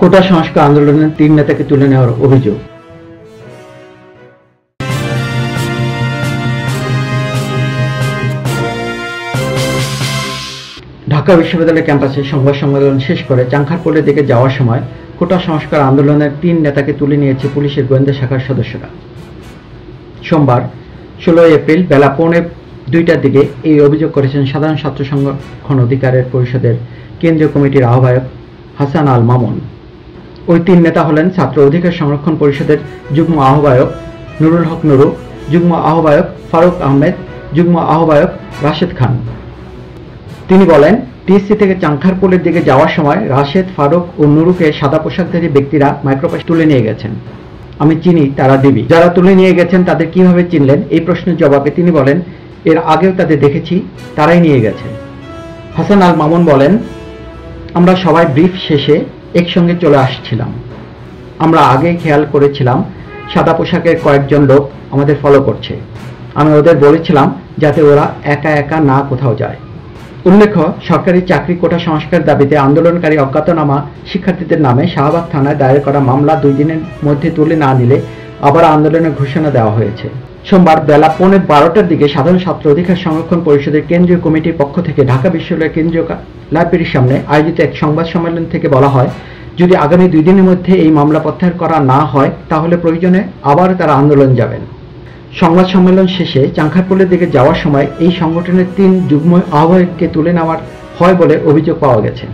কোটা সংস্কার আন্দোলনের তিন নেতাকে তুলে নেওয়ার অভিযোগ। ঢাকা বিশ্ববিদ্যালয় ক্যাম্পাসে সংবাদ সম্মেলন শেষ করে চাংখারপোলের দিকে যাওয়ার সময় কোটা সংস্কার আন্দোলনের তিন নেতাকে তুলে নিয়েছে পুলিশের গোয়েন্দা শাখার সদস্যরা। সোমবার, ষোলোই এপ্রিল বেলা পৌনে দুইটার দিকে এই অভিযোগ করেছেন সাধারণ ছাত্র সংরক্ষণ অধিকারের পরিষদের কেন্দ্রীয় কমিটির আহ্বায়ক হাসান আল মামুন। ওই তিন নেতা হলেন ছাত্র অধিকার সংরক্ষণ পরিষদের যুগ্ম আহ্বায়ক নুরুল হক নুরু, যুগ্ম আহ্বায়ক ফারুক আহমেদ, যুগ্ম আহ্বায়ক রাশেদ খান। তিনি বলেন, টিএসসি থেকে চাংখারপুলের দিকে যাওয়ার সময় রাশেদ, ফারুক ও নুরুকে সাদা পোশাকধারী ব্যক্তিরা মাইক্রোবাস তুলে নিয়ে গেছেন। আমি চিনি তারা দিবি। যারা তুলে নিয়ে গেছেন তাদের কীভাবে চিনলেন? এই প্রশ্নের জবাবে তিনি বলেন, এর আগেও তাদের দেখেছি, তারাই নিয়ে গেছে হাসান আল মামুন বলেন, আমরা সবাই ব্রিফ শেষে একসঙ্গে চলে আসছিলাম। আমরা আগে খেয়াল করেছিলাম, সাদা পোশাকের কয়েকজন লোক আমাদের ফলো করছে। আমি ওদের বলেছিলাম যাতে ওরা একা একা না কোথাও যায়। উল্লেখ্য, সরকারি চাকরি কোটা সংস্কার দাবিতে আন্দোলনকারী অজ্ঞাতনামা শিক্ষার্থীদের নামে শাহবাগ থানায় দায়ের করা মামলা দুই দিনের মধ্যে তুলে না নিলে আবার আন্দোলনের ঘোষণা দেওয়া হয়েছে। সোমবার বেলা পৌনে বারোটার দিকে সাধারণ ছাত্র অধিকার সংরক্ষণ পরিষদের কেন্দ্রীয় কমিটির পক্ষ থেকে ঢাকা বিশ্ববিদ্যালয়ের কেন্দ্রীয় লাইব্রেরির সামনে আয়োজিত এক সংবাদ সম্মেলন থেকে বলা হয়, যদি আগামী দুই দিনের মধ্যে এই মামলা প্রত্যাহার করা না হয়, তাহলে প্রয়োজনে আবার তারা আন্দোলন যাবেন। সংবাদ সম্মেলন শেষে চাংখারপুলের দিকে যাওয়ার সময় এই সংগঠনের তিন যুগ্ম আহ্বায়ককে তুলে নেওয়ার হয় বলে অভিযোগ পাওয়া গেছে।